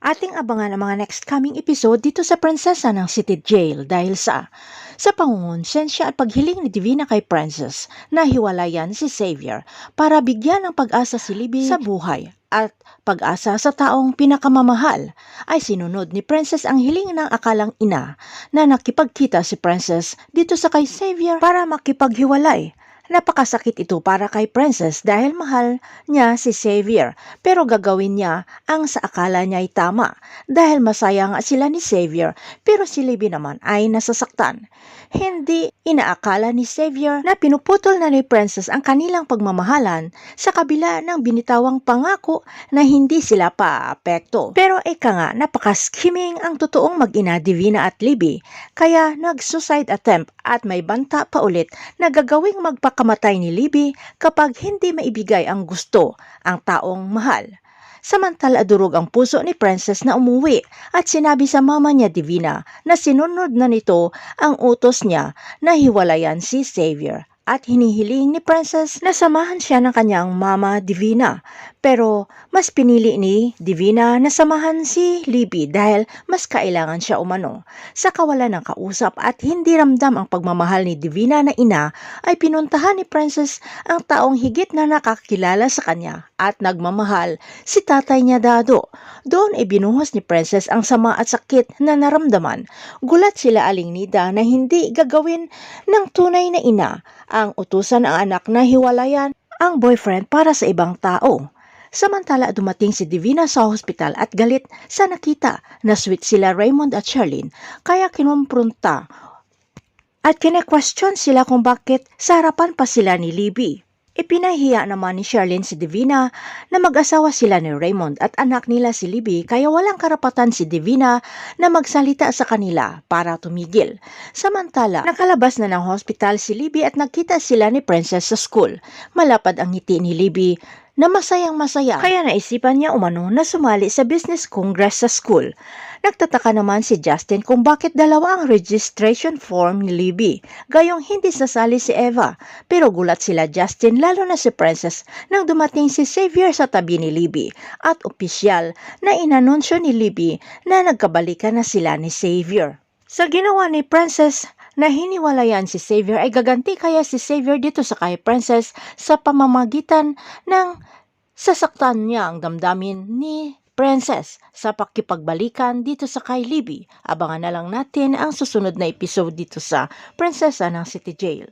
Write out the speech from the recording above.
Ating abangan ang mga next coming episode dito sa Prinsesa ng City Jail dahil sa sa pangungonsensya at paghiling ni Divina kay Princess na hiwalayan si Xavier para bigyan ng pag-asa si Libby sa buhay at pag-asa sa taong pinakamamahal ay sinunod ni Princess ang hiling ng akalang ina na nakipagkita si Princess dito sa kay Xavier para makipaghiwalay. Napakasakit ito para kay Princess dahil mahal niya si Xavier pero gagawin niya ang sa akala niya ay tama dahil masaya nga sila ni Xavier pero si Libby naman ay nasasaktan. Hindi inaakala ni Xavier na pinuputol na ni Princess ang kanilang pagmamahalan sa kabila ng binitawang pangako na hindi sila paapekto. Pero ika nga napaka-scheming ang totoong mag-ina Divina at Libby kaya nag-suicide attempt at may banta pa ulit na gagawing magpakamatay ni Libby kapag hindi maibigay ang gusto ang taong mahal. Samantala durog ang puso ni Princess na umuwi at sinabi sa mama niya Divina na sinunod na nito ang utos niya na hiwalayan si Xavier at hinihiling ni Princess na samahan siya ng kanyang mama Divina. Pero mas pinili ni Divina na samahan si Libby dahil mas kailangan siya umano. Sa kawalan ng kausap at hindi ramdam ang pagmamahal ni Divina na ina ay pinuntahan ni Princess ang taong higit na nakakilala sa kanya at nagmamahal si tatay niya Dado. Doon ay binuhos ni Princess ang sama at sakit na naramdaman. Gulat sila aling nida na hindi gagawin ng tunay na ina ang utusan ang anak na hiwalayan ang boyfriend para sa ibang tao. Samantala dumating si Divina sa hospital at galit sa nakita na sweet sila Raymond at Charlene kaya kinumpronta at kine-question sila kung bakit sa harapan pa sila ni Libby. Ipinahiya naman ni Charlene si Divina na mag-asawa sila ni Raymond at anak nila si Libby kaya walang karapatan si Divina na magsalita sa kanila para tumigil. Samantala, nakalabas na ng hospital si Libby at nagkita sila ni Princess sa school. Malapad ang ngiti ni Libby na masayang masaya kaya naisipan niya umano na sumali sa business congress sa school. Nagtataka naman si Justin kung bakit dalawa ang registration form ni Libby, gayong hindi sasali si Eva. Pero gulat sila Justin lalo na si Princess nang dumating si Xavier sa tabi ni Libby at opisyal na inanunsyo ni Libby na nagkabalikan na sila ni Xavier. Sa ginawa ni Princess na hiniwalayan si Xavier ay gaganti kaya si Xavier dito sa kay Princess sa pamamagitan ng sasaktan niya ang damdamin ni Princess sa pakipagbalikan dito sa kay Libby. Abangan na lang natin ang susunod na episode dito sa Prinsesa ng City Jail.